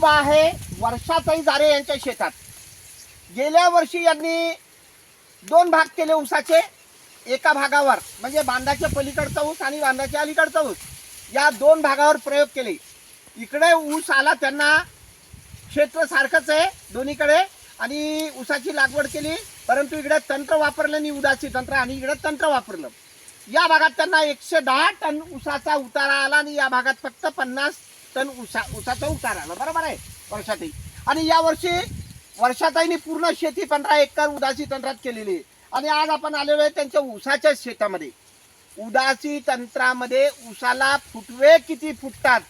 उभा आहे वर्षाताई जारे यांच्या शेतात. गेल्या वर्षी यांनी दोन भाग केले ऊसाचे. एका भागावर म्हणजे बांधाच्या पलीकडचा ऊस आणि बांधाच्या अलीकडचा ऊस. या दोन भागावर प्रयोग केले. इकडे ऊस आला त्यांना क्षेत्र सारखंच आहे दोन्हीकडे. आणि ऊसाची लागवड केली परंतु इकडे तंत्र वापरलं आणि उदासी तंत्र आणि इकडे तंत्र वापरलं. या भागात त्यांना एकशे दहा टन ऊसाचा उतारा आला आणि या भागात फक्त पन्नास टन ऊसा ऊसाचा उतारा आला. बरोबर आहे? वर्षातही. आणि या वर्षी वर्षाताईने पूर्ण शेती पंधरा एकर उदासी तंत्रात केलेली आहे. आणि आज आपण आलेलो आहे त्यांच्या ऊसाच्या शेतामध्ये. उदासी तंत्रामध्ये ऊसाला फुटवे किती फुटतात?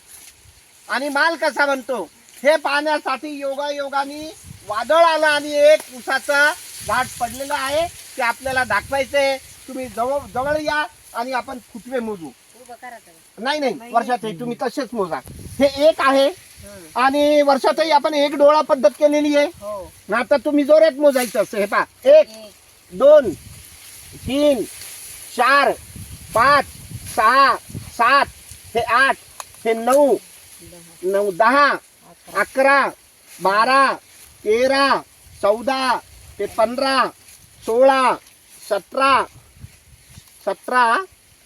आणि माल कसा बनतो? हे पाहण्यासाठी योगायोगाने वादळ आलं आणि एक ऊसाचा झाड पडलेलं आहे. ते आपल्याला दाखवायचंय. तुम्ही जवळ जवळ या आणि आपण फुटवे मोजू. नाही नाही. वर्षातही तुम्ही तसेच मोजा. हे एक आहे. आणि वर्षातही आपण एक डोळा पद्धत केलेली आहे. हो. ना आता तुम्ही जोरात मोजायचं असं हे पा एक. दोन तीन चार पाच सहा सात हे आठ हे नऊ नऊ दहा अकरा. अकरा बारा तेरा चौदा ते पंधरा सोळा सतरा सतरा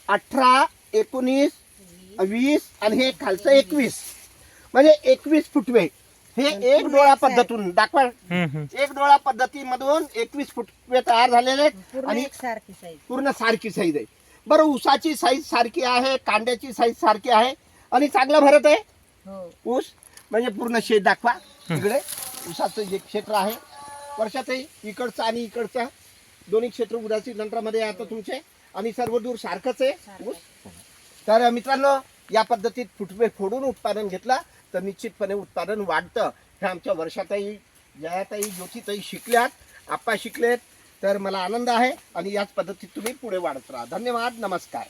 अठरा एकोणीस वीस आणि हे खालचं एकवीस. म्हणजे एकवीस फुटवे. हे एक डोळा पद्धतून दाखवा. एक डोळा पद्धतीमधून एकवीस फुटवे तयार झालेले आहेत पूर्ण आणि एक सारखी साईज पूर्ण सारखी साईज आहे. बरं ऊसाची साईज सारखी आहे कांद्याची साईज सारखी आहे आणि चांगलं भरत आहे? हो. ऊस म्हणजे पूर्ण शेत दाखवा. इकडे ऊसाचं जे क्षेत्र आहे वर्षातही इकडचं आणि इकडचं दोन्ही क्षेत्र उदासी तंत्रामध्ये आहे आता तुमचे. आणि सर्व दूर सारखंच आहे ऊस. तर मित्रांनो या पद्धतीत फुटवे फोडून उत्पादन घेतलं तर निश्चितपणे उत्पादन वाढतं. हे आमच्या वर्षाताई जयाताई ज्योतिताई शिकल्यात आप्पा शिकलेत. तर मला आनंद आहे आणि याच पद्धतीत तुम्ही पुढे वाढत राहा. धन्यवाद. नमस्कार.